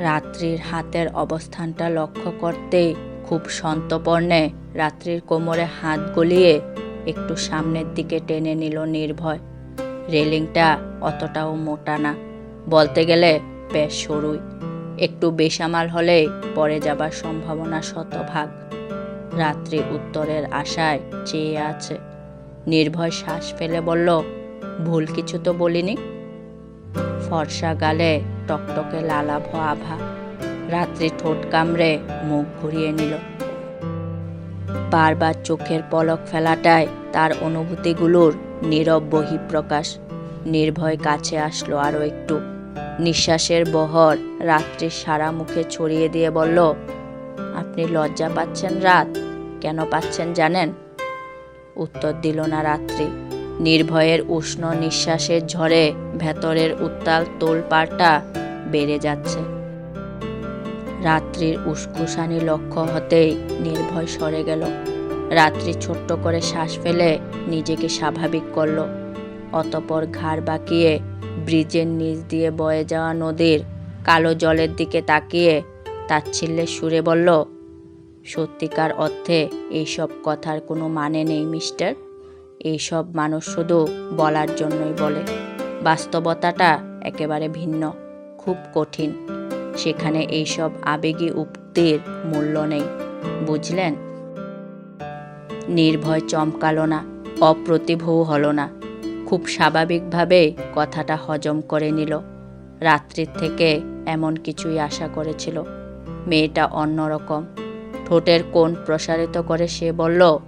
রাত্রির হাতের অবস্থানটা লক্ষ্য করতেই খুব সন্তপর্ণে রাত্রির কোমরে হাত গলিয়ে একটু সামনের দিকে টেনে নিল নির্ভয়। রেলিংটা অতটাও মোটা না। বলতে গেলে বেশ সরুই। একটু বেসামাল হলেই পরে যাবার সম্ভাবনা শতভাগ। রাত্রি উত্তরের আশায় চেয়ে আছে। নির্ভয় শ্বাস ফেলে বলল, ভুল কিছু তো বলিনি? ফর্সা গালে টকটকে লালাভ আভা রাত্রি ঠোঁট কামড়ে মুখ ঘুরিয়ে নিল। বারবার চোখের পলক ফেলাটায় তার অনুভূতিগুলোর নীরব বহিঃপ্রকাশ। নির্ভয় কাছে আসলো আরও একটু। নিঃশ্বাসের বহর রাত্রির সারা মুখে ছড়িয়ে দিয়ে বলল, আপনি লজ্জা পাচ্ছেন রাত? কেন পাচ্ছেন জানেন? উত্তর দিল না রাত্রি। নির্ভয়ের উষ্ণ নিঃশ্বাসের ঝড়ে ভেতরের উত্তাল তোলপাড়টা বেড়ে যাচ্ছে। রাত্রির উস্কুসানি লক্ষ্য হতেই নির্ভয় সরে গেল। রাত্রি ছোট্ট করে শ্বাস ফেলে নিজেকে স্বাভাবিক করল। অতপর ঘাড় বাঁকিয়ে ব্রিজের নিচ দিয়ে বয়ে যাওয়া নদীর কালো জলের দিকে তাকিয়ে তাচ্ছিল্যের সুরে বলল, সত্যিকার অর্থে এইসব কথার কোনো মানে নেই, মিস্টার। এইসব মানুষ শুধু বলার জন্যই বলে। বাস্তবতাটা একেবারে ভিন্ন, খুব কঠিন। সেখানে এইসব আবেগী উক্তির মূল্য নেই, বুঝলেন? নির্ভয় চমকালো না, অপ্রতিভও হলো না। খুব স্বাভাবিকভাবে কথাটা হজম করে নিল। রাত্রির থেকে এমন কিছুই আশা করেছিল। মেয়েটা অন্যরকম। ঠোঁটের কোণ প্রসারিত করে সে বলল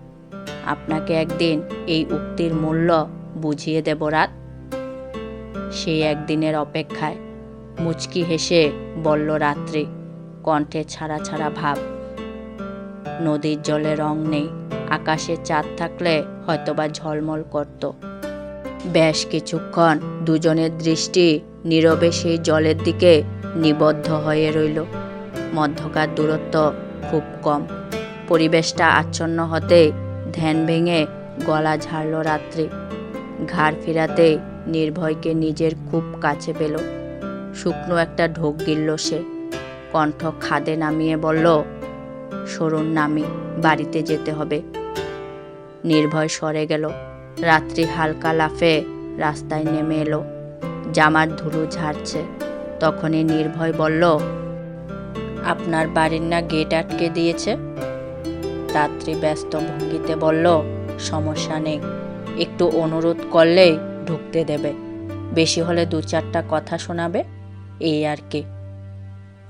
আপনাকে একদিন এই উক্তির মূল্য বুঝিয়ে দেব রাত। সেই একদিনের অপেক্ষায় মুচকি হেসে বলল রাত্রি, কণ্ঠে ছাড়া ছাড়া ভাব। নদীর জলে রং নেই, আকাশে চাঁদ থাকলে হয়তোবা ঝলমল করত। বেশ কিছুক্ষণ দুজনের দৃষ্টি নীরবে সেই জলের দিকে নিবদ্ধ হয়ে রইল। মধ্যকার দূরত্ব খুব কম। পরিবেশটা আচ্ছন্ন হতে ধ্যান ভেঙে গলা ঝাড়ল রাত্রি। ঘাড় ফিরাতে নির্ভয়কে নিজের খুব কাছে পেল। শুকনো একটা ঢোক গিলল সে। কণ্ঠ খাদে নামিয়ে বলল, সরুন নামি বাড়িতে যেতে হবে। নির্ভয় সরে গেল। রাত্রি হালকা লাফে রাস্তায় নেমে এলো। জামার ধুলো ঝাড়ছে। তখনই নির্ভয় বলল, আপনার বাড়ির না গেট আটকে দিয়েছে? রাত্রি ব্যস্ত ভঙ্গিতে বলল, সমস্যা নেই। একটু অনুরোধ করলে ঢুকতে দেবে। বেশি হলে দু চারটা কথা শোনাবে। এই আর কি।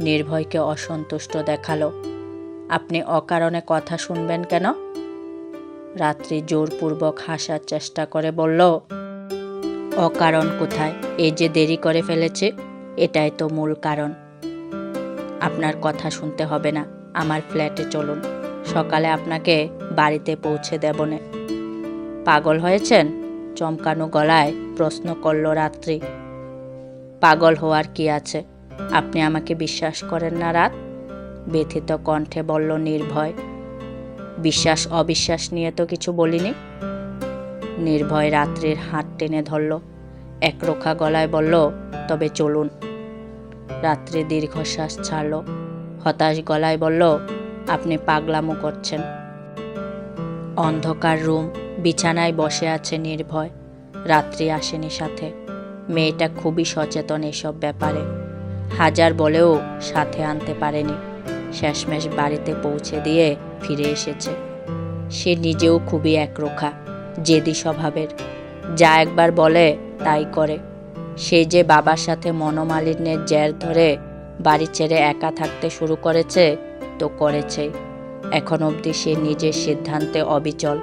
নির্ভয়কে অসন্তুষ্ট দেখাল। আপনি অকারণে কথা শুনবেন কেন? রাত্রি জোরপূর্বক হাসার চেষ্টা করে বলল, অকারণ কোথায়? এই যে দেরি করে ফেলেছে, এটাই তো মূল কারণ। আপনার কথা শুনতে হবে না। আমার ফ্ল্যাটে চলুন। সকালে আপনাকে বাড়িতে পৌঁছে দেবনে পাগল হয়েছেন? চমকানো গলায় প্রশ্ন করল রাত্রি। পাগল হওয়ার কি আছে? আপনি আমাকে বিশ্বাস করেন না রাত? ব্যথিত কণ্ঠে বলল নির্ভয়। বিশ্বাস, অবিশ্বাস নিয়ে তো কিছু বলিনি। নির্ভয় রাত্রির হাত টেনে ধরল। একরোখা গলায় বলল, তবে চলুন। রাত্রি দীর্ঘশ্বাস ছাড়ল। হতাশ গলায় বলল আপনি পাগলামো করছেন। অন্ধকার রুম, বিছানায় বসে আছে নির্ভয়। রাত্রি আসেনি সাথে। মেয়েটা খুবই সচেতন এসব ব্যাপারে। হাজার বলেও সাথে আনতে পারেনি। শেষমেশ বাড়িতে পৌঁছে দিয়ে ফিরে এসেছে। সে নিজেও খুবই একরোখা, জেদি স্বভাবের। যা একবার বলে, তাই করে। সে যে বাবার সাথে মনোমালিন্যের জের ধরে বাড়ি ছেড়ে একা থাকতে শুরু করেছে তো করেছে। এখন অবধি সে নিজের সিদ্ধান্তে অবিচল।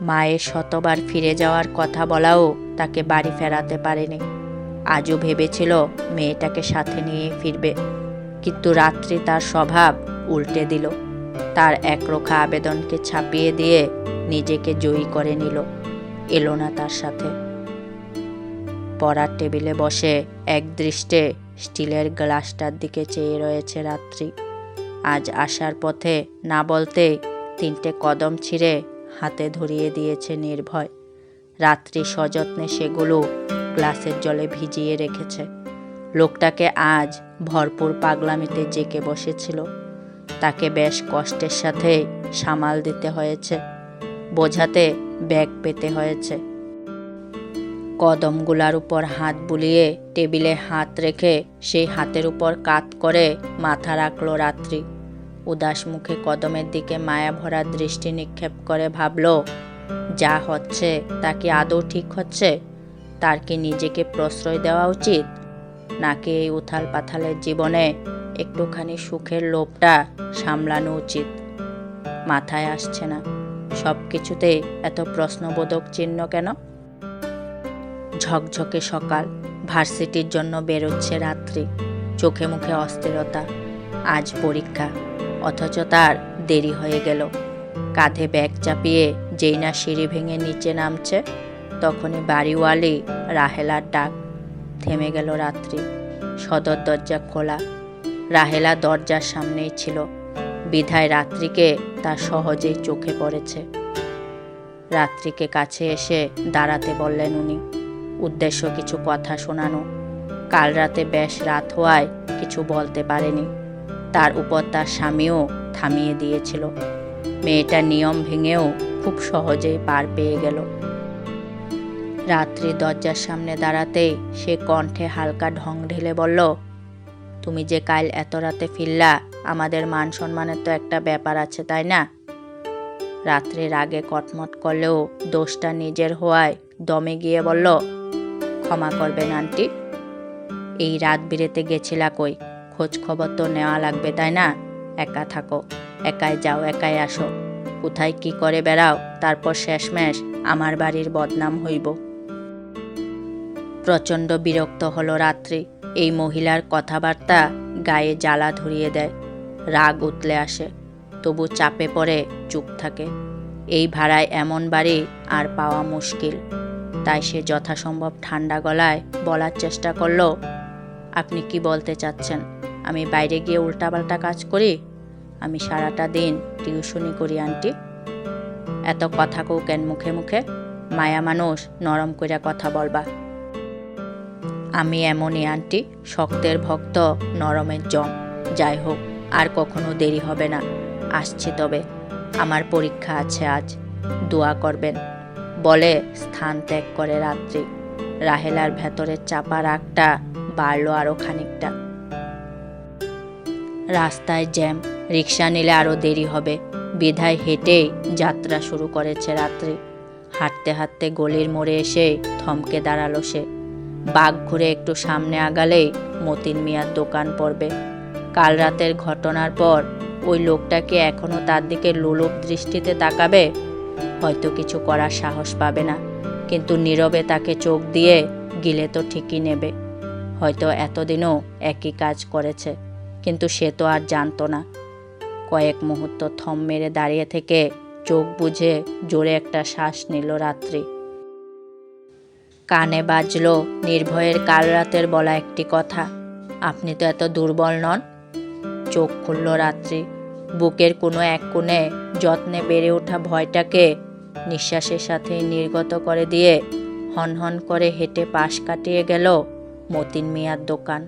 মায়ের শতবার ফিরে যাওয়ার কথা বলাও তাকে বাড়ি ফেরাতে পারেনি। আজও ভেবেছিল মেয়েটাকে সাথে নিয়ে ফিরবে। কিন্তু রাত্রি তার স্বভাব উল্টে দিল। তার একরোখা আবেদনকে ছাপিয়ে দিয়ে নিজেকে জয়ী করে নিল। এলো না তার সাথে। পড়ার টেবিলে বসে এক দৃষ্টে স্টিলের গ্লাসটার দিকে চেয়ে রয়েছে রাত্রি। আজ আসার পথে না বলতে তিনটে কদম ছিঁড়ে হাতে ধরিয়ে দিয়েছে নির্ভয়। রাত্রি সযত্নে সেগুলো গ্লাসের জলে ভিজিয়ে রেখেছে। লোকটাকে আজ ভরপুর পাগলামিতে জেকে বসেছিল। তাকে বেশ কষ্টের সাথে সামাল দিতে হয়েছে। বোঝাতে ব্যাগ পেতে হয়েছে। কদমগুলার উপর হাত বুলিয়ে টেবিলে হাত রেখে সেই হাতের উপর কাত করে মাথা রাখল রাত্রি। উদাস মুখে কদমের দিকে মায়া ভরা দৃষ্টি নিক্ষেপ করে ভাবল, যা হচ্ছে তা কি আদৌ ঠিক হচ্ছে? তার কি নিজেকে প্রশ্রয় দেওয়া উচিত? নাকি এই উথাল পাথালের জীবনে একটুখানি সুখের লোভটা সামলানো উচিত? মাথায় আসছে না। সব কিছুতে এত প্রশ্নবোধক চিহ্ন কেন? ঝকঝকে সকাল। ভার্সিটির জন্য বেরোচ্ছে রাত্রি। চোখে মুখে অস্থিরতা। আজ পরীক্ষা। অথচ তার দেরি হয়ে গেল। কাঁধে ব্যাগ চাপিয়ে যেই না সিঁড়ি ভেঙে নিচে নামছে, তখনই বাড়িওয়ালি রাহেলার ডাক। থেমে গেল রাত্রি। সদর দরজা খোলা। রাহেলা দরজার সামনেই ছিল। বিধায় রাত্রিকে তার সহজেই চোখে পড়েছে। রাত্রিকে কাছে এসে দাঁড়াতে বললেন উনি। উদ্দেশ্য কিছু কথা শোনানো। কাল রাতে বেশ রাত হওয়ায় কিছু বলতে পারেনি। তার উপর তার স্বামীও থামিয়ে দিয়েছিল। মেয়েটা নিয়ম ভেঙেও খুব সহজেই পার পেয়ে গেল। রাত্রি দরজার সামনে দাঁড়াতেই সে কণ্ঠে হালকা ঢং ঢেলে বলল, তুমি যে কাল এত রাতে ফিরলা, আমাদের মান সম্মানের তো একটা ব্যাপার আছে, তাই না? রাত্রির আগে কটমট করলেও দোষটা নিজের হওয়ায় দমে গিয়ে বলল ক্ষমা করবেন, আন্টি। এই রাত বিরেতে গেছিলা কই? খোঁজ খবর তো নেওয়া লাগবে, তাই না? একা থাকো, একাই যাও, একাই আসো। কোথায় কি করে বেড়াও? তারপর শেষমেশ আমার বাড়ির বদনাম হইব। প্রচণ্ড বিরক্ত হলো রাত্রি। এই মহিলার কথাবার্তা গায়ে জ্বালা ধরিয়ে দেয়। রাগ উতলে আসে। তবু চাপে পড়ে, চুপ থাকে। এই ভাড়ায় এমন বাড়ি আর পাওয়া মুশকিল। তাই সে যথাসম্ভব ঠান্ডা গলায় বলার চেষ্টা করল। আপনি কি বলতে চাচ্ছেন? আমি বাইরে গিয়ে উল্টাপাল্টা কাজ করি? আমি সারাটা দিন টিউশনি করি, আন্টি। এত কথা কেন মুখে মুখে? মায়া মানুষ, নরম কইরা কথা বলবা। আমি এমনই, আন্টি, শক্তের ভক্ত, নরমের জম। যাই হোক, আর কখনো দেরি হবে না। আসছি তবে। আমার পরীক্ষা আছে আজ। দোয়া করবেন। বলে স্থান ত্যাগ করে রাত্রি। রাহেলার ভেতরের চাপা রাগটা বাড়লো আরও খানিকটা। রাস্তায় জ্যাম রিক্সা নিলে আরও দেরি হবে। বিধায় হেঁটেই যাত্রা শুরু করেছে রাত্রি। হাঁটতে হাঁটতে গলির মোড়ে এসে থমকে দাঁড়াল সে। বাঘ ঘুরে একটু সামনে আগালেই মতিন মিয়ার দোকান পড়বে। কাল রাতের ঘটনার পর ওই লোকটাকে এখনও তার দিকে লোলুপ দৃষ্টিতে তাকাবে হয়তো কিছু করার সাহস পাবে না। কিন্তু নীরবে তাকে চোখ দিয়ে গিলে তো ঠিকই নেবে। হয়তো এতদিনও একই কাজ করেছে, কিন্তু সে তো আর জানতো না। কয়েক মুহূর্ত থম মেরে দাঁড়িয়ে থেকে চোখ বুঝে জোরে একটা শ্বাস নিল রাত্রি। কানে বাজল নির্ভয়ের কাল রাতের বলা একটি কথা, আপনি তো এত দুর্বল নন? চোখ খুলল রাত্রি। বুকের কোনো এক কোণে যত্নে বেড়ে ওঠা ভয়টাকে নিঃশ্বাসের সাথে নির্গত করে দিয়ে হনহন করে হেঁটে পাশ কাটিয়ে গেল মতিন মিয়ার দোকান।